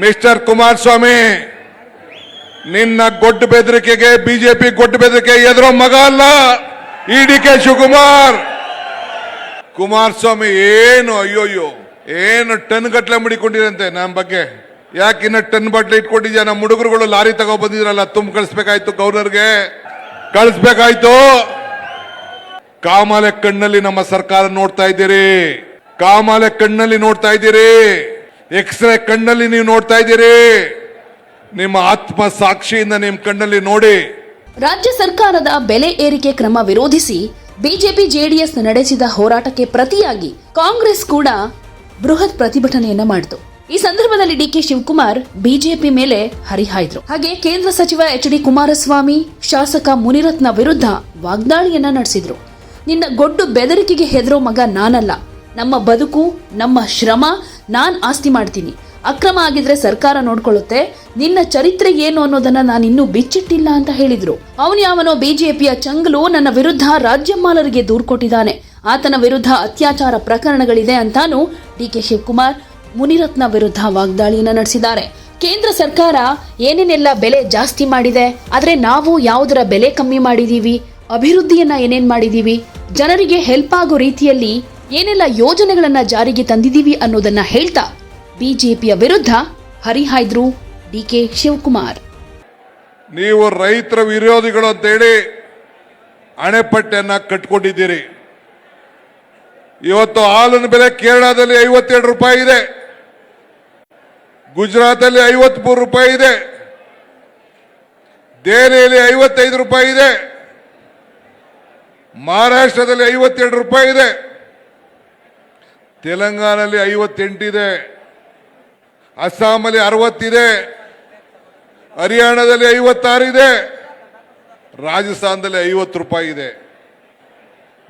Mister Kumaraswamy, ನಿನ್ನ ಗೊಡ್ಡು ಬೆದರಿಕೆಗೆ BJP ಗೊಡ್ಡು ಬೆದರಿಕೆ ಎದುರೋ ಮಗ ಅಲ್ಲ, ಇ ಡಿ ಕೆ ಶಿವಕುಮಾರ್. ಕುಮಾರಸ್ವಾಮಿ, ಏನು, ಅಯ್ಯೋಯ್ಯೋ, ಏನು ಟನ್ ಗಟ್ಲೆ ಮುಡಿಕೊಂಡಿರಂತೆ ನಮ್ಮ ಬಗ್ಗೆ? ಯಾಕೆ ಇನ್ನ ಟನ್ ಬಟ್ಲೆ ಇಟ್ಕೊಂಡಿದ್ಯಾ? ನಮ್ಮ ಹುಡುಗರುಗಳು ಲಾರಿ ತಗೋ ಬಂದಿದ್ರಲ್ಲ, ತುಂಬ ಕಳಿಸ್ಬೇಕಾಯ್ತು ಗೌರ್ನರ್ಗೆ. ಕಳಿಸ್ಬೇಕಾಯ್ತು. ಕಾಮಾಲೆ ಕಣ್ಣಲ್ಲಿ ನಮ್ಮ ಸರ್ಕಾರ ನೋಡ್ತಾ ಇದ್ದೀರಿ. ಕಾಮಾಲೆ ಕಣ್ಣಲ್ಲಿ ನೋಡ್ತಾ ಇದ್ದೀರಿ. ಎಕ್ಸ್ರೇ ಕಣ್ಣಲ್ಲಿ ನೀವು ನೋಡ್ತಾ ಇದ್ದೀರಿ. ನಿಮ್ಮ ಆತ್ಮ ಸಾಕ್ಷಿಯಿಂದ ನಿಮ್ ಕಣ್ಣಲ್ಲಿ ನೋಡಿ. ರಾಜ್ಯ ಸರ್ಕಾರದ ಬೆಲೆ ಏರಿಕೆ ಕ್ರಮ ವಿರೋಧಿಸಿ ಬಿಜೆಪಿ ಜೆಡಿಎಸ್ ನಡೆಸಿದ ಹೋರಾಟಕ್ಕೆ ಪ್ರತಿಯಾಗಿ ಕಾಂಗ್ರೆಸ್ ಕೂಡ ಬೃಹತ್ ಪ್ರತಿಭಟನೆಯನ್ನ ಮಾಡಿತು. ಈ ಸಂದರ್ಭದಲ್ಲಿ ಡಿಕೆ ಶಿವಕುಮಾರ್ ಬಿಜೆಪಿ ಮೇಲೆ ಹರಿಹಾಯ್ದ್ರು. ಹಾಗೆ ಕೇಂದ್ರ ಸಚಿವ ಎಚ್ ಡಿ ಕುಮಾರಸ್ವಾಮಿ, ಶಾಸಕ ಮುನಿರತ್ನ ವಿರುದ್ಧ ವಾಗ್ದಾಳಿಯನ್ನ ನಡೆಸಿದ್ರು. ನಿನ್ನ ಗೊಡ್ಡು ಬೆದರಿಕೆಗೆ ಹೆದರೋ ಮಗ ನಾನಲ್ಲ. ನಮ್ಮ ಬದುಕು, ನಮ್ಮ ಶ್ರಮ ನಾನ್ ಆಸ್ತಿ ಮಾಡ್ತೀನಿ. ಅಕ್ರಮ ಆಗಿದ್ರೆ ಸರ್ಕಾರ ನೋಡ್ಕೊಳ್ಳುತ್ತೆ. ನಿನ್ನ ಚರಿತ್ರೆ ಏನು ಅನ್ನೋದನ್ನ ನಾನು ಇನ್ನೂ ಬಿಚ್ಚಿಟ್ಟಿಲ್ಲ ಅಂತ ಹೇಳಿದ್ರು. ಅವನು ಯಾವನೋ ಬಿಜೆಪಿಯ ಚಂಗಲು ನನ್ನ ವಿರುದ್ಧ ರಾಜ್ಯಮ್ಮಾಲರಿಗೆ ದೂರು ಕೊಟ್ಟಿದ್ದಾನೆ. ಆತನ ವಿರುದ್ಧ ಅತ್ಯಾಚಾರ ಪ್ರಕರಣಗಳಿದೆ ಅಂತಾನು ಡಿ ಕೆ ಶಿವಕುಮಾರ್ ಮುನಿರತ್ನ ವಿರುದ್ಧ ವಾಗ್ದಾಳಿಯನ್ನ ನಡೆಸಿದ್ದಾರೆ. ಕೇಂದ್ರ ಸರ್ಕಾರ ಏನೇನೆಲ್ಲ ಬೆಲೆ ಜಾಸ್ತಿ ಮಾಡಿದೆ, ಆದರೆ ನಾವು ಯಾವುದರ ಬೆಲೆ ಕಮ್ಮಿ ಮಾಡಿದೀವಿ? ಅಭಿವೃದ್ಧಿಯನ್ನ ಏನೇನ್ ಮಾಡಿದೀವಿ? ಜನರಿಗೆ ಹೆಲ್ಪ್ ಆಗೋ ರೀತಿಯಲ್ಲಿ ಏನೆಲ್ಲ ಯೋಜನೆಗಳನ್ನ ಜಾರಿಗೆ ತಂದಿದ್ದೀವಿ ಅನ್ನೋದನ್ನ ಹೇಳ್ತಾ ಬಿಜೆಪಿಯ ವಿರುದ್ಧ ಹರಿಹಾಯ್ದ್ರು ಡಿಕೆ ಶಿವಕುಮಾರ್. ನೀವು ರೈತರ ವಿರೋಧಿಗಳು ಅಂತೇಳಿ ಅಣೆಪಟ್ಟೆಯನ್ನ ಕಟ್ಕೊಂಡಿದ್ದೀರಿ. ಇವತ್ತು ಹಾಲಿನ ಬೆಲೆ ಕೇರಳದಲ್ಲಿ ಐವತ್ತೆರಡು ರೂಪಾಯಿ ಇದೆ. ಗುಜರಾತಲ್ಲಿ ಐವತ್ಮೂರು ರೂಪಾಯಿ ಇದೆ. ದೆಹಲಿಯಲ್ಲಿ ಐವತ್ತೈದು ರೂಪಾಯಿ ಇದೆ. ಮಹಾರಾಷ್ಟ್ರದಲ್ಲಿ ಐವತ್ತೆರಡು ರೂಪಾಯಿ ಇದೆ. ತೆಲಂಗಾಣದಲ್ಲಿ ಐವತ್ತೆಂಟಿದೆ ಅಸ್ಸಾಮಲ್ಲಿ ಅರವತ್ತಿದೆ, ಹರಿಯಾಣದಲ್ಲಿ ಐವತ್ತಾರಿದೆ, ರಾಜಸ್ಥಾನದಲ್ಲಿ ಐವತ್ತು ರೂಪಾಯಿ ಇದೆ.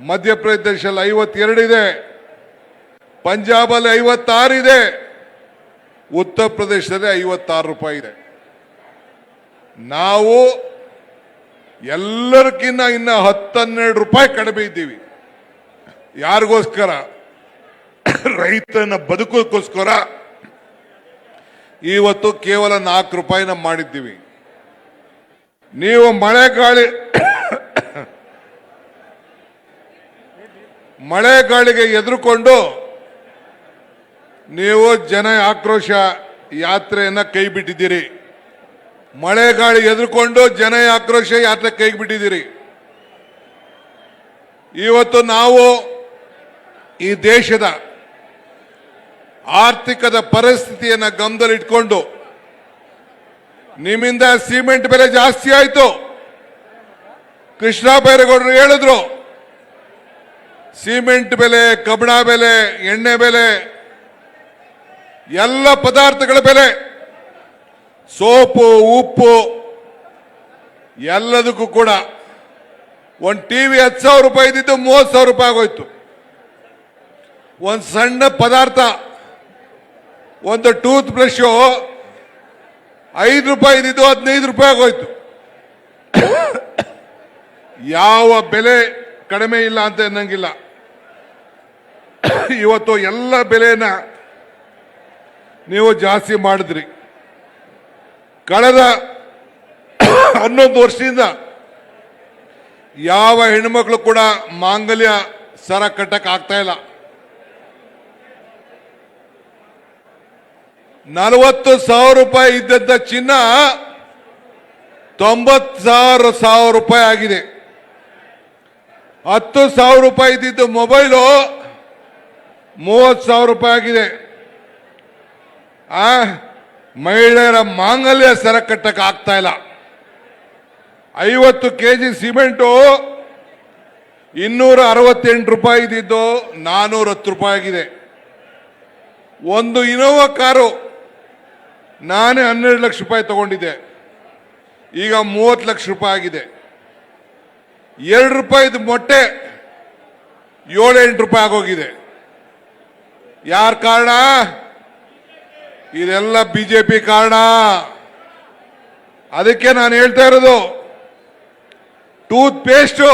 ಮಧ್ಯಪ್ರದೇಶದಲ್ಲಿ ಐವತ್ತೆರಡಿದೆ, ಪಂಜಾಬಲ್ಲಿ ಐವತ್ತಾರಿದೆ, ಉತ್ತರ ಪ್ರದೇಶದಲ್ಲಿ ಐವತ್ತಾರು ರೂಪಾಯಿ ಇದೆ. ನಾವು ಎಲ್ಲರಿಗಿನ್ನ ಇನ್ನ ಹತ್ತನ್ನೆರಡು ರೂಪಾಯಿ ಕಡಿಮೆ ಇದ್ದೀವಿ. ಯಾರಿಗೋಸ್ಕರ? ರೈತನ ಬದುಕೋಕ್ಕೋಸ್ಕರ ಇವತ್ತು ಕೇವಲ ನಾಲ್ಕು ರೂಪಾಯಿನ ಮಾಡಿದ್ದೀವಿ. ನೀವು ಮಳೆ ಗಾಳಿ ಮಳೆ ಗಾಳಿಗೆ ಎದುರುಕೊಂಡು ನೀವು ಜನ ಆಕ್ರೋಶ ಯಾತ್ರೆಯನ್ನ ಕೈ ಬಿಟ್ಟಿದ್ದೀರಿ. ಮಳೆ ಗಾಳಿ ಎದುರುಕೊಂಡು ಜನ ಆಕ್ರೋಶ ಯಾತ್ರೆ ಕೈ ಬಿಟ್ಟಿದ್ದೀರಿ. ಇವತ್ತು ನಾವು ಈ ದೇಶದ ಆರ್ಥಿಕದ ಪರಿಸ್ಥಿತಿಯನ್ನ ಗಮನದಲ್ಲಿಟ್ಕೊಂಡು ನಿಮ್ಮಿಂದ ಸಿಮೆಂಟ್ ಬೆಲೆ ಜಾಸ್ತಿ ಆಯಿತು. ಕೃಷ್ಣ ಬೈರೇಗೌಡರು ಹೇಳಿದ್ರು, ಸಿಮೆಂಟ್ ಬೆಲೆ, ಕಬ್ಬಣ ಬೆಲೆ, ಎಣ್ಣೆ ಬೆಲೆ, ಎಲ್ಲ ಪದಾರ್ಥಗಳ ಬೆಲೆ, ಸೋಪು, ಉಪ್ಪು, ಎಲ್ಲದಕ್ಕೂ ಕೂಡ ಒಂದು ಟಿವಿ ಹತ್ತು ಸಾವಿರ ರೂಪಾಯಿ ಇದ್ದಿದ್ದು ಮೂವತ್ತು ಸಾವಿರ ರೂಪಾಯಿ ಆಗೋಯ್ತು. ಒಂದು ಸಣ್ಣ ಪದಾರ್ಥ ಒಂದು ಟೂತ್ ಬ್ರಷು ಐದು ರೂಪಾಯಿ ಇದ್ದಿದ್ದು ಹದಿನೈದು ರೂಪಾಯಿ ಆಗೋಯ್ತು. ಯಾವ ಬೆಲೆ ಕಡಿಮೆ ಇಲ್ಲ ಅಂತ ಅನ್ನಂಗಿಲ್ಲ. ಇವತ್ತು ಎಲ್ಲ ಬೆಲೆನ ನೀವು ಜಾಸ್ತಿ ಮಾಡಿದ್ರಿ. ಕಳೆದ ಹನ್ನೊಂದು ವರ್ಷದಿಂದ ಯಾವ ಹೆಣ್ಮಕ್ಳು ಕೂಡ ಮಾಂಗಲ್ಯ ಸರ ಕಟ್ಟಕ್ಕೆ ಆಗ್ತಾ ಇಲ್ಲ. ನಲವತ್ತು ಸಾವಿರ ರೂಪಾಯಿ ಇದ್ದದ್ದ ಚಿನ್ನ ತೊಂಬತ್ತು ಸಾವಿರ ಸಾವಿರ ರೂಪಾಯಿ ಆಗಿದೆ. ಹತ್ತು ಸಾವಿರ ರೂಪಾಯಿ ಇದ್ದಿದ್ದು ಮೊಬೈಲು ಮೂವತ್ತು ಸಾವಿರ ರೂಪಾಯಿ ಆಗಿದೆ. ಆ, ಮಹಿಳೆಯರ ಮಾಂಗಲ್ಯ ಸರ ಕಟ್ಟಕ್ಕೆ ಆಗ್ತಾ ಇಲ್ಲ. ಐವತ್ತು ಕೆ ಜಿ ಸಿಮೆಂಟು ಇನ್ನೂರ ಅರವತ್ತೆಂಟು ರೂಪಾಯಿ ಇದ್ದಿದ್ದು ನಾನೂರ ಹತ್ತು ರೂಪಾಯಿ ಆಗಿದೆ. ಒಂದು ಇನೋವಾ ಕಾರು ನಾನೇ ಹನ್ನೆರಡು ಲಕ್ಷ ರೂಪಾಯಿ ತಗೊಂಡಿದ್ದೆ. ಈಗ ಮೂವತ್ತು ಲಕ್ಷ ರೂಪಾಯಿ ಆಗಿದೆ. ಎರಡು ರೂಪಾಯಿದು ಮೊಟ್ಟೆ ಏಳೆಂಟು ರೂಪಾಯಿ ಆಗೋಗಿದೆ. ಯಾರ ಕಾರಣ? ಇದೆಲ್ಲ ಬಿಜೆಪಿ ಕಾರಣ. ಅದಕ್ಕೆ ನಾನು ಹೇಳ್ತಾ ಇರೋದು ಟೂತ್ ಪೇಸ್ಟು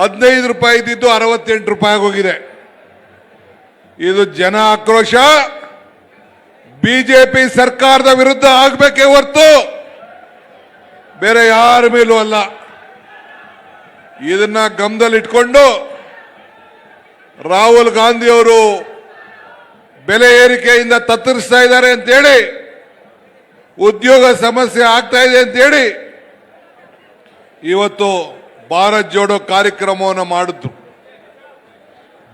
ಹದಿನೈದು ರೂಪಾಯಿ ಇದ್ದಿದ್ದು ಅರವತ್ತೆಂಟು ರೂಪಾಯಿ ಆಗೋಗಿದೆ. ಇದು ಜನ ಆಕ್ರೋಶ. ಬಿಜೆಪಿ ಸರ್ಕಾರದ ವಿರುದ್ಧ ಆಗ್ಬೇಕೇ ಹೊರತು ಬೇರೆ ಯಾರ ಮೇಲೂ ಅಲ್ಲ. ಇದನ್ನ ಗಮನದಲ್ಲಿಟ್ಕೊಂಡು ರಾಹುಲ್ ಗಾಂಧಿ ಅವರು ಬೆಲೆ ಏರಿಕೆಯಿಂದ ತತ್ತರಿಸ್ತಾ ಇದ್ದಾರೆ ಅಂತೇಳಿ, ಉದ್ಯೋಗ ಸಮಸ್ಯೆ ಆಗ್ತಾ ಇದೆ ಅಂತೇಳಿ ಇವತ್ತು ಭಾರತ್ ಜೋಡೋ ಕಾರ್ಯಕ್ರಮವನ್ನು ಮಾಡಿದ್ರು.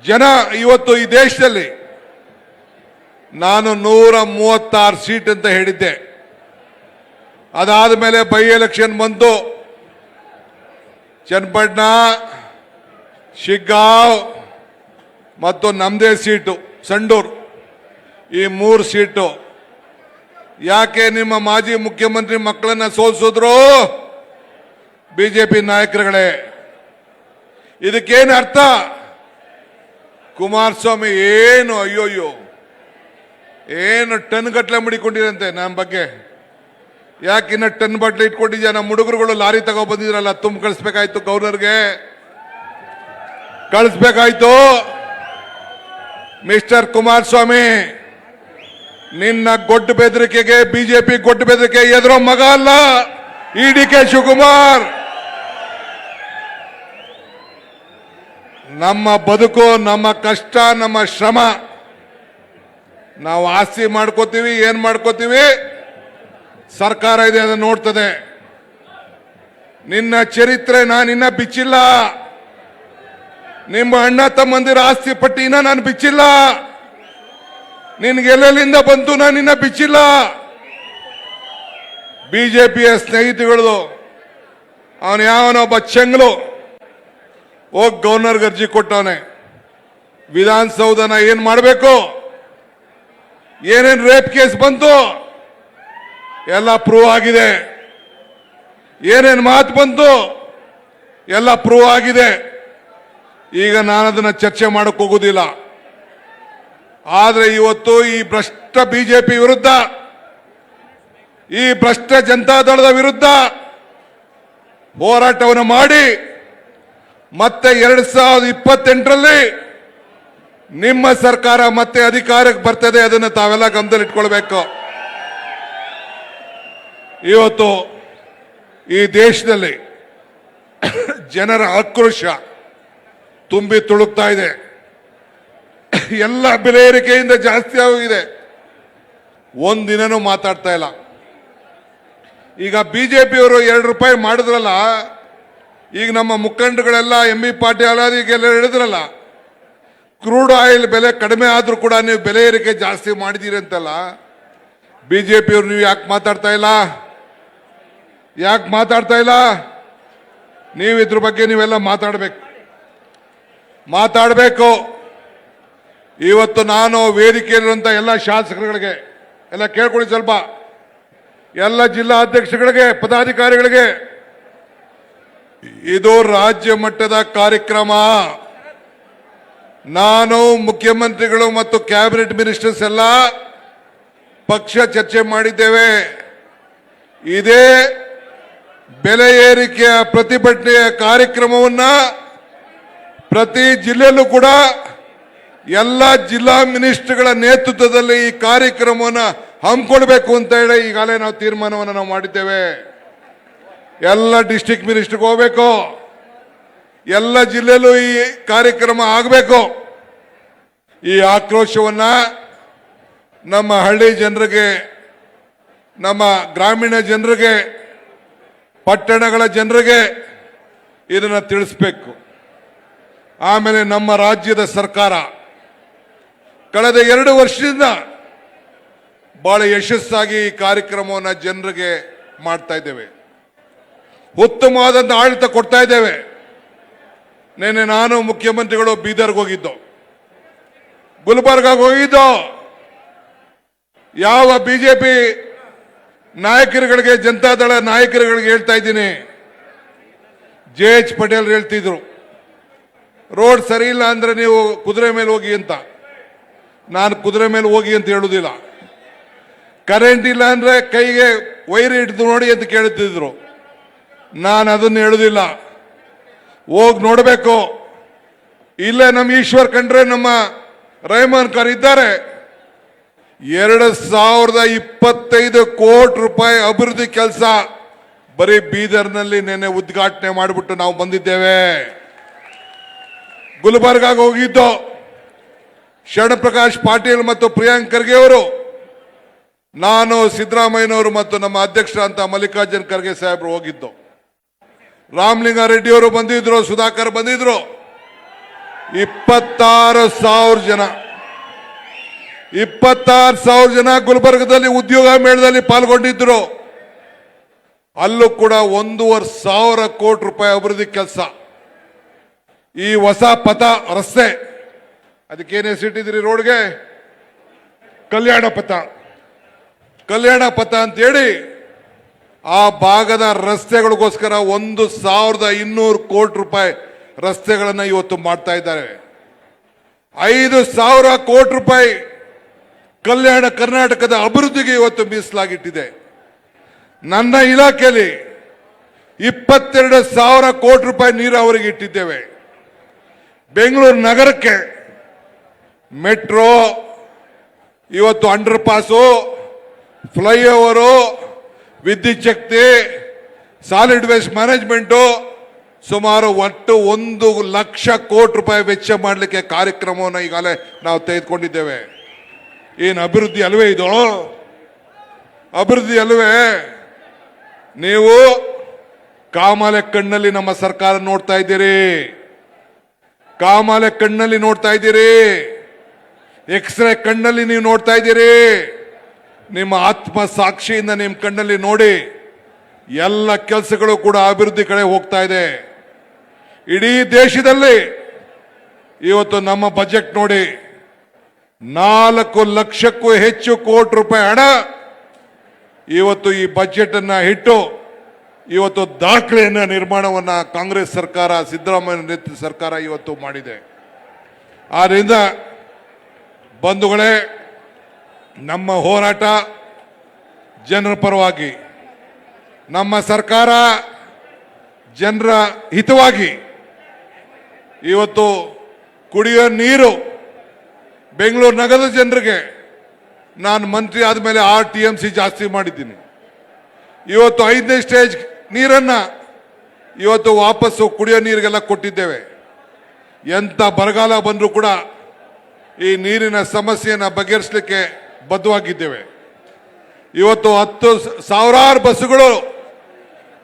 ಜನ ಇವತ್ತು ಈ ದೇಶದಲ್ಲಿ ನಾನು ನೂರ ಮೂವತ್ತಾರು ಸೀಟ್ ಅಂತ ಹೇಳಿದ್ದೆ. ಅದಾದ ಮೇಲೆ ಬೈ ಎಲೆಕ್ಷನ್ ಬಂತು ಚನ್ನಪಟ್ಟಣ, ಶಿಗ್ಗಾವ್ ಮತ್ತು ನಮ್ಮದೇ ಸೀಟು, ಸಂಡೂರು. ಈ ಮೂರು ಸೀಟು. ಯಾಕೆ ನಿಮ್ಮ ಮಾಜಿ ಮುಖ್ಯಮಂತ್ರಿ ಮಕ್ಕಳನ್ನ ಜೆ ಬಿಜೆಪಿ ನಾಯಕರುಗಳೇ. ಇದಕ್ಕೇನು ಅರ್ಥ? ಕುಮಾರಸ್ವಾಮಿ ಏನು, ಅಯ್ಯೋಯ್ಯೋ. ಏನು ಟನ್ ಗಟ್ಟಲೆ ಮಡಿಕೊಂಡಿರಂತೆ ನಮ್ಮ ಬಗ್ಗೆ? ಯಾಕಿನ್ನ ಟನ್ ಬಟ್ಲೆ ಇಟ್ಕೊಂಡಿದ್ಯಾ? ನಮ್ಮ ಹುಡುಗರುಗಳು ಲಾರಿ ತಗೋ ಬಂದಿದ್ರಲ್ಲ, ತುಂಬ ಕಳಿಸ್ಬೇಕಾಯ್ತು ಗೌರ್ನರ್ಗೆ. ಕಳಿಸ್ಬೇಕಾಯ್ತು. ಮಿಸ್ಟರ್ ಕುಮಾರಸ್ವಾಮಿ, ನಿನ್ನ ಗೊಡ್ಡು ಬೆದರಿಕೆಗೆ, ಬಿಜೆಪಿ ಗೊಡ್ಡು ಬೆದರಿಕೆ ಎದುರೋ ಮಗ ಅಲ್ಲ ಇ ಡಿ ಕೆ ಶಿವಕುಮಾರ್. ನಮ್ಮ ಬದುಕು, ನಮ್ಮ ಕಷ್ಟ, ನಮ್ಮ ಶ್ರಮ ನಾವು ಆಸ್ತಿ ಮಾಡ್ಕೋತೀವಿ, ಏನ್ ಮಾಡ್ಕೋತೀವಿ? ಸರ್ಕಾರ ಇದೆ, ಅದನ್ನ ನೋಡ್ತದೆ. ನಿನ್ನ ಚರಿತ್ರೆ ನಾನಿನ್ನ ಬಿಚ್ಚಿಲ್ಲ. ನಿಮ್ಮ ಅಣ್ಣ ತಮ್ಮಂದಿರ ಆಸ್ತಿ ಪಟ್ಟಿನ ನಾನು ಬಿಚ್ಚಿಲ್ಲ. ನಿನ್ಗೆ ಎಲ್ಲೆಲ್ಲಿಂದ ಬಂತು, ನಾನು ಇನ್ನ ಬಿಚ್ಚಿಲ್ಲ. ಬಿಜೆಪಿಯ ಸ್ನೇಹಿತಗಳದು ಅವನು ಯಾವನೊಬ್ಬ ಚೆಂಗ್ಲು, ಹೋಗಿ ಗವರ್ನರ್ಗೆ ಅರ್ಜಿ ಕೊಟ್ಟವನೆ. ವಿಧಾನಸೌಧನ ಏನ್ ಮಾಡಬೇಕು? ಏನೇನ್ ರೇಪ್ ಕೇಸ್ ಬಂತು? ಎಲ್ಲ ಪ್ರೂವ್ ಆಗಿದೆ. ಏನೇನ್ ಮಾತು ಬಂತು? ಎಲ್ಲ ಪ್ರೂವ್ ಆಗಿದೆ. ಈಗ ನಾನು ಅದನ್ನ ಚರ್ಚೆ ಮಾಡಕ್ ಹೋಗುದಿಲ್ಲ. ಆದ್ರೆ ಇವತ್ತು ಈ ಭ್ರಷ್ಟ ಬಿಜೆಪಿ ವಿರುದ್ಧ, ಈ ಭ್ರಷ್ಟ ಜನತಾದಳದ ವಿರುದ್ಧ ಹೋರಾಟವನ್ನು ಮಾಡಿ ಮತ್ತೆ ಎರಡ್ ಸಾವಿರದ ಇಪ್ಪತ್ತೆಂಟರಲ್ಲಿ ನಿಮ್ಮ ಸರ್ಕಾರ ಮತ್ತೆ ಅಧಿಕಾರಕ್ಕೆ ಬರ್ತದೆ, ಅದನ್ನು ತಾವೆಲ್ಲ ಗಮನದಲ್ಲಿಟ್ಕೊಳ್ಬೇಕು ಇವತ್ತು ಈ ದೇಶದಲ್ಲಿ ಜನರ ಆಕ್ರೋಶ ತುಂಬಿ ತುಳುಕ್ತಾ ಇದೆ. ಎಲ್ಲ ಬೆಲೆ ಏರಿಕೆಯಿಂದ ಜಾಸ್ತಿ ಆಗಿದೆ. ಒಂದಿನನೂ ಮಾತಾಡ್ತಾ ಇಲ್ಲ. ಈಗ ಬಿಜೆಪಿಯವರು ಎರಡು ರೂಪಾಯಿ ಮಾಡಿದ್ರಲ್ಲ, ಈಗ ನಮ್ಮ ಮುಖಂಡಗಳೆಲ್ಲ ಎಂ ಬಿ ಪಾಟೀಲ್ ಈಗೆಲ್ಲ ಹೇಳಿದ್ರಲ್ಲ ಕ್ರೂಡ್ ಆಯಿಲ್ ಬೆಲೆ ಕಡಿಮೆ ಆದ್ರೂ ಕೂಡ ನೀವು ಬೆಲೆ ಏರಿಕೆ ಜಾಸ್ತಿ ಮಾಡಿದ್ದೀರಿ ಅಂತಲ್ಲ? ಬಿಜೆಪಿಯವರು ನೀವು ಯಾಕೆ ಮಾತಾಡ್ತಾ ಇಲ್ಲ? ಯಾಕೆ ಮಾತಾಡ್ತಾ ಇಲ್ಲ? ನೀವು ಇದ್ರ ಬಗ್ಗೆ ನೀವೆಲ್ಲ ಮಾತಾಡಬೇಕು. ಮಾತಾಡಬೇಕು. ಇವತ್ತು ನಾನು ವೇದಿಕೆಯಲ್ಲಿರುವಂಥ ಎಲ್ಲ ಶಾಸಕರುಗಳಿಗೆ, ಎಲ್ಲ ಕೇಳ್ಕೊಳ್ಳಿ ಸ್ವಲ್ಪ. ಎಲ್ಲ ಜಿಲ್ಲಾ ಅಧ್ಯಕ್ಷಗಳಿಗೆ, ಪದಾಧಿಕಾರಿಗಳಿಗೆ. ಇದು ರಾಜ್ಯ ಮಟ್ಟದ ಕಾರ್ಯಕ್ರಮ. ನಾನು, ಮುಖ್ಯಮಂತ್ರಿಗಳು ಮತ್ತು ಕ್ಯಾಬಿನೆಟ್ ಮಿನಿಸ್ಟರ್ಸ್ ಎಲ್ಲ ಪಕ್ಷ ಚರ್ಚೆ ಮಾಡಿದ್ದೇವೆ. ಇದೇ ಬೆಲೆ ಏರಿಕೆಯ ಪ್ರತಿಭಟನೆಯ ಕಾರ್ಯಕ್ರಮವನ್ನು ಪ್ರತಿ ಜಿಲ್ಲೆಯಲ್ಲೂ ಕೂಡ ಎಲ್ಲ ಜಿಲ್ಲಾ ಮಿನಿಸ್ಟರ್ಗಳ ನೇತೃತ್ವದಲ್ಲಿ ಈ ಕಾರ್ಯಕ್ರಮವನ್ನು ಹಮ್ಮಿಕೊಳ್ಬೇಕು ಅಂತ ಹೇಳಿ ಈಗಾಗಲೇ ನಾವು ತೀರ್ಮಾನವನ್ನು ನಾವು ಮಾಡಿದ್ದೇವೆ. ಎಲ್ಲ ಡಿಸ್ಟಿಕ್ ಮಿನಿಸ್ಟರ್ಗೆ ಹೋಗ್ಬೇಕು. ಎಲ್ಲ ಜಿಲ್ಲೆಯಲ್ಲೂ ಈ ಕಾರ್ಯಕ್ರಮ ಆಗಬೇಕು. ಈ ಆಕ್ರೋಶವನ್ನ ನಮ್ಮ ಹಳ್ಳಿ ಜನರಿಗೆ, ನಮ್ಮ ಗ್ರಾಮೀಣ ಜನರಿಗೆ, ಪಟ್ಟಣಗಳ ಜನರಿಗೆ ಇದನ್ನು ತಿಳಿಸ್ಬೇಕು. ಆಮೇಲೆ ನಮ್ಮ ರಾಜ್ಯದ ಸರ್ಕಾರ ಕಳೆದ ಎರಡು ವರ್ಷದಿಂದ ಬಹಳ ಯಶಸ್ಸಾಗಿ ಈ ಕಾರ್ಯಕ್ರಮವನ್ನು ಜನರಿಗೆ ಮಾಡ್ತಾ ಇದ್ದೇವೆ. ಉತ್ತಮವಾದಂಥ ಆಡಳಿತ ಕೊಡ್ತಾ ಇದ್ದೇವೆ. ನಿನ್ನೆ ನಾನು ಮುಖ್ಯಮಂತ್ರಿಗಳು ಬೀದರ್ಗೆ ಹೋಗಿದ್ದು. ಗುಲ್ಬರ್ಗಾಗೆ ಹೋಗಿದ್ದು. ಯಾವ ಬಿಜೆಪಿ ನಾಯಕರುಗಳಿಗೆ ಜನತಾದಳ ನಾಯಕರುಗಳಿಗೆ ಹೇಳ್ತಾ ಇದ್ದೀನಿ. ಜೆ ಎಚ್ ಪಟೇಲ್ ಹೇಳ್ತಿದ್ರು. ರೋಡ್ ಸರಿ ಇಲ್ಲ ಅಂದ್ರೆ ನೀವು ಕುದುರೆ ಮೇಲೆ ಹೋಗಿ ಅಂತ. ನಾನು ಕುದುರೆ ಮೇಲೆ ಹೋಗಿ ಅಂತ ಹೇಳುದಿಲ್ಲ. ಕರೆಂಟ್ ಇಲ್ಲ ಅಂದ್ರೆ ಕೈಗೆ ವೈರ್ ಹಿಡಿದು ನೋಡಿ ಅಂತ ಕೇಳುತ್ತಿದ್ರು ನಾನು ಅದನ್ನು ಹೇಳುದಿಲ್ಲ. ಹೋಗಿ ನೋಡಬೇಕು. ಇಲ್ಲೇ ನಮ್ಮ ಈಶ್ವರ್ ಕಂಡ್ರೆ ನಮ್ಮ ರಹಮಾನ್ ಖಾನ್ ಇದ್ದಾರೆ. ಎರಡು ಸಾವಿರದ ಇಪ್ಪತ್ತೈದು ಕೋಟಿ ರೂಪಾಯಿ ಅಭಿವೃದ್ಧಿ ಕೆಲಸ ಬರೀ ಬೀದರ್ನಲ್ಲಿ ನಿನ್ನೆ ಉದ್ಘಾಟನೆ ಮಾಡಿಬಿಟ್ಟು ನಾವು ಬಂದಿದ್ದೇವೆ. ಗುಲ್ಬರ್ಗಾಗ ಹೋಗಿದ್ದು ಶರಣಪ್ರಕಾಶ್ ಪಾಟೀಲ್ ಮತ್ತು ಪ್ರಿಯಾಂಕ್ ಖರ್ಗೆ ಅವರು. ನಾನು ಸಿದ್ದರಾಮಯ್ಯನವರು ಮತ್ತು ನಮ್ಮ ಅಧ್ಯಕ್ಷರಂತ ಮಲ್ಲಿಕಾರ್ಜುನ್ ಖರ್ಗೆ ಸಾಹೇಬರು ಹೋಗಿದ್ದು. ರಾಮಲಿಂಗಾರೆಡ್ಡಿ ಅವರು ಬಂದಿದ್ರು, ಸುಧಾಕರ್ ಬಂದಿದ್ರು. ಇಪ್ಪತ್ತಾರು ಸಾವಿರ ಜನ. ಇಪ್ಪತ್ತಾರು ಸಾವಿರ ಜನ ಗುಲ್ಬರ್ಗದಲ್ಲಿ ಉದ್ಯೋಗ ಮೇಳದಲ್ಲಿ ಪಾಲ್ಗೊಂಡಿದ್ರು. ಅಲ್ಲೂ ಕೂಡ ಒಂದೂವರೆ ಸಾವಿರ ಕೋಟಿ ರೂಪಾಯಿ ಅಭಿವೃದ್ಧಿ ಕೆಲಸ. ಈ ಹೊಸ ಪಥ ರಸ್ತೆ ಅದಕ್ಕೇನು ಸಿಟ್ಟಿದ್ರಿ ರೋಡ್ಗೆ? ಕಲ್ಯಾಣ ಪಥ. ಕಲ್ಯಾಣ ಪಥ ಅಂತೇಳಿ ಆ ಭಾಗದ ರಸ್ತೆಗಳಿಗೋಸ್ಕರ ಒಂದು ಸಾವಿರದ ಇನ್ನೂರು ಕೋಟಿ ರೂಪಾಯಿ ರಸ್ತೆಗಳನ್ನು ಇವತ್ತು ಮಾಡ್ತಾ ಇದ್ದಾರೆ. ಐದು ಸಾವಿರ ಕೋಟಿ ರೂಪಾಯಿ ಕಲ್ಯಾಣ ಕರ್ನಾಟಕದ ಅಭಿವೃದ್ಧಿಗೆ ಇವತ್ತು ಮೀಸಲಾಗಿಟ್ಟಿದೆ. ನನ್ನ ಇಲಾಖೆಯಲ್ಲಿ ಇಪ್ಪತ್ತೆರಡು ಸಾವಿರ ಕೋಟಿ ರೂಪಾಯಿ ನೀರಾವರಿಗೆ ಇಟ್ಟಿದ್ದೇವೆ. ಬೆಂಗಳೂರು ನಗರಕ್ಕೆ ಮೆಟ್ರೋ, ಇವತ್ತು ಅಂಡರ್ ಪಾಸು ಫ್ಲೈಓವರು ವಿದ್ಯುತ್ ಶಕ್ತಿ ಸಾಲಿಡ್ ವೇಸ್ಟ್ ಮ್ಯಾನೇಜ್ಮೆಂಟು ಸುಮಾರು ಒಟ್ಟು ಒಂದು ಲಕ್ಷ ಕೋಟಿ ರೂಪಾಯಿ ವೆಚ್ಚ ಮಾಡಲಿಕ್ಕೆ ಕಾರ್ಯಕ್ರಮವನ್ನು ಈಗಾಗಲೇ ನಾವು ತೆಗೆದುಕೊಂಡಿದ್ದೇವೆ. ಏನು ಅಭಿವೃದ್ಧಿ ಅಲ್ವೇ ಇದು? ಅಭಿವೃದ್ಧಿ ಅಲ್ವೇ? ನೀವು ಕಾಮಾಲೆ ಕಣ್ಣಲ್ಲಿ ನಮ್ಮ ಸರ್ಕಾರ ನೋಡ್ತಾ ಇದ್ದೀರಿ. ಕಾಮಾಲೆ ಕಣ್ಣಲ್ಲಿ ನೋಡ್ತಾ ಇದ್ದೀರಿ. ಎಕ್ಸ್ರೇ ಕಣ್ಣಲ್ಲಿ ನೀವು ನೋಡ್ತಾ ಇದ್ದೀರಿ. ನಿಮ್ಮ ಆತ್ಮ ಸಾಕ್ಷಿಯಿಂದ ನಿಮ್ಮ ಕಣ್ಣಲ್ಲಿ ನೋಡಿ ಎಲ್ಲ ಕೆಲಸಗಳು ಕೂಡ ಅಭಿವೃದ್ಧಿ ಕಡೆ ಹೋಗ್ತಾ ಇದೆ. ಇಡೀ ದೇಶದಲ್ಲಿ ಇವತ್ತು ನಮ್ಮ ಬಜೆಟ್ ನೋಡಿ ನಾಲ್ಕು ಲಕ್ಷಕ್ಕೂ ಹೆಚ್ಚು ಕೋಟಿ ರೂಪಾಯಿ ಹಣ ಇವತ್ತು ಈ ಬಜೆಟ್ ಅನ್ನ ಇಟ್ಟು ಇವತ್ತು ದಾಖಲೆಯನ್ನ ನಿರ್ಮಾಣವನ್ನ ಕಾಂಗ್ರೆಸ್ ಸರ್ಕಾರ, ಸಿದ್ದರಾಮಯ್ಯ ನೇತೃತ್ವ ಸರ್ಕಾರ ಇವತ್ತು ಮಾಡಿದೆ. ಆದ್ರಿಂದ ಬಂಧುಗಳೇ ನಮ್ಮ ಹೋರಾಟ ಜನರ ಪರವಾಗಿ, ನಮ್ಮ ಸರ್ಕಾರ ಜನರ ಹಿತವಾಗಿ ಇವತ್ತು ಕುಡಿಯೋ ನೀರು ಬೆಂಗಳೂರು ನಗರದ ಜನರಿಗೆ ನಾನು ಮಂತ್ರಿ ಆದಮೇಲೆ ಆರ್ ಟಿ ಎಂ ಸಿ ಜಾಸ್ತಿ ಮಾಡಿದ್ದೀನಿ. ಇವತ್ತು ಐದನೇ ಸ್ಟೇಜ್ ನೀರನ್ನು ಇವತ್ತು ವಾಪಸ್ಸು ಕುಡಿಯೋ ನೀರಿಗೆಲ್ಲ ಕೊಟ್ಟಿದ್ದೇವೆ. ಎಂಥ ಬರಗಾಲ ಬಂದರೂ ಕೂಡ ಈ ನೀರಿನ ಸಮಸ್ಯೆಯನ್ನು ಬಗೆಹರಿಸಲಿಕ್ಕೆ ಬದ್ಧವಾಗಿದ್ದೇವೆ. ಇವತ್ತು ಹತ್ತು ಸಾವಿರಾರು ಬಸ್ಸುಗಳು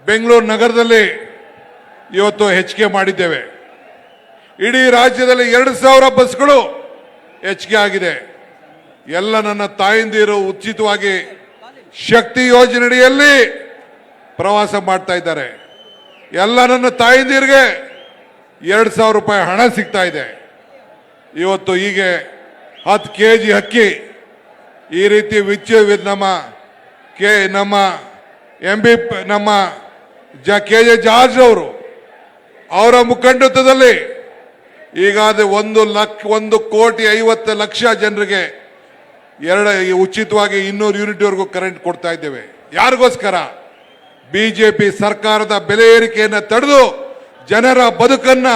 ಬೆಂಗಳೂರು ನಗರದಲ್ಲಿ ಇವತ್ತು ಹೆಚ್ಚಿಗೆ ಮಾಡಿದ್ದೇವೆ. ಇಡೀ ರಾಜ್ಯದಲ್ಲಿ ಎರಡು ಸಾವಿರ ಬಸ್ಗಳು ಹೆಚ್ಚಿಗೆ ಆಗಿದೆ. ಎಲ್ಲ ನನ್ನ ತಾಯಂದಿರು ಉಚಿತವಾಗಿ ಶಕ್ತಿ ಯೋಜನೆಯಡಿಯಲ್ಲಿ ಪ್ರವಾಸ ಮಾಡ್ತಾ ಇದ್ದಾರೆ. ಎಲ್ಲ ನನ್ನ ತಾಯಂದಿರಿಗೆ ಎರಡು ಸಾವಿರ ರೂಪಾಯಿ ಹಣ ಸಿಗ್ತಾ ಇದೆ. ಇವತ್ತು ಹೀಗೆ ಹತ್ತು ಕೆ ಜಿ ಅಕ್ಕಿ ಈ ರೀತಿ ವಿಚ್ಚ ನಮ್ಮ ಕೆ, ನಮ್ಮ ಎಂ ಬಿ ನಮ್ಮ ಜ, ಕೆ ಜೆ ಜಾರ್ಜ್ ಅವರು ಅವರ ಮುಖಂಡತ್ವದಲ್ಲಿ ಈಗಾದ ಒಂದು ಲಕ್ಷ ಒಂದು ಕೋಟಿ ಐವತ್ತು ಲಕ್ಷ ಜನರಿಗೆ ಎರಡು ಉಚಿತವಾಗಿ ಇನ್ನೂರು ಯೂನಿಟ್ವರೆಗೂ ಕರೆಂಟ್ ಕೊಡ್ತಾ ಇದ್ದೇವೆ. ಯಾರಿಗೋಸ್ಕರ? ಪಿ ಸರ್ಕಾರದ ಬೆಲೆ ಏರಿಕೆಯನ್ನು ತಡೆದು ಜನರ ಬದುಕನ್ನ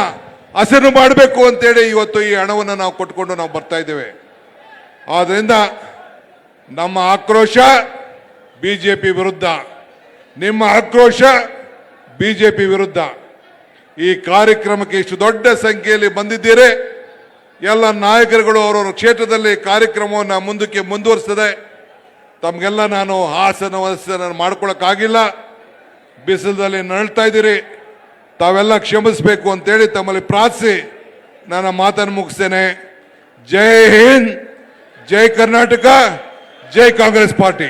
ಹಸಿರು ಮಾಡಬೇಕು ಅಂತೇಳಿ ಇವತ್ತು ಈ ಹಣವನ್ನು ನಾವು ಕೊಟ್ಕೊಂಡು ನಾವು ಬರ್ತಾ ಇದ್ದೇವೆ. ಆದ್ರಿಂದ ನಮ್ಮ ಆಕ್ರೋಶ ಬಿಜೆಪಿ ವಿರುದ್ಧ, ನಿಮ್ಮ ಆಕ್ರೋಶ ಬಿಜೆಪಿ ವಿರುದ್ಧ. ಈ ಕಾರ್ಯಕ್ರಮಕ್ಕೆ ಇಷ್ಟು ದೊಡ್ಡ ಸಂಖ್ಯೆಯಲ್ಲಿ ಬಂದಿದ್ದೀರಿ. ಎಲ್ಲ ನಾಯಕರುಗಳು ಅವರವರ ಕ್ಷೇತ್ರದಲ್ಲಿ ಕಾರ್ಯಕ್ರಮವನ್ನು ಮುಂದಕ್ಕೆ ಮುಂದುವರಿಸ್ತದೆ. ತಮಗೆಲ್ಲ ನಾನು ಹಾಸನ ವಸನ ಮಾಡ್ಕೊಳಕ್ಕಾಗಿಲ್ಲ. ಬಿಸಿಲದಲ್ಲಿ ನರಳ್ತಾ ಇದ್ದೀರಿ. ತಾವೆಲ್ಲ ಕ್ಷಮಿಸಬೇಕು ಅಂತೇಳಿ ತಮ್ಮಲ್ಲಿ ಪ್ರಾರ್ಥಿಸಿ ನನ್ನ ಮಾತನ್ನು ಮುಗಿಸ್ತೇನೆ. ಜೈ ಹಿಂದ್, ಜೈ ಕರ್ನಾಟಕ. ಜೈ ಕಾಂಗ್ರೆಸ್ ಪಾರ್ಟಿ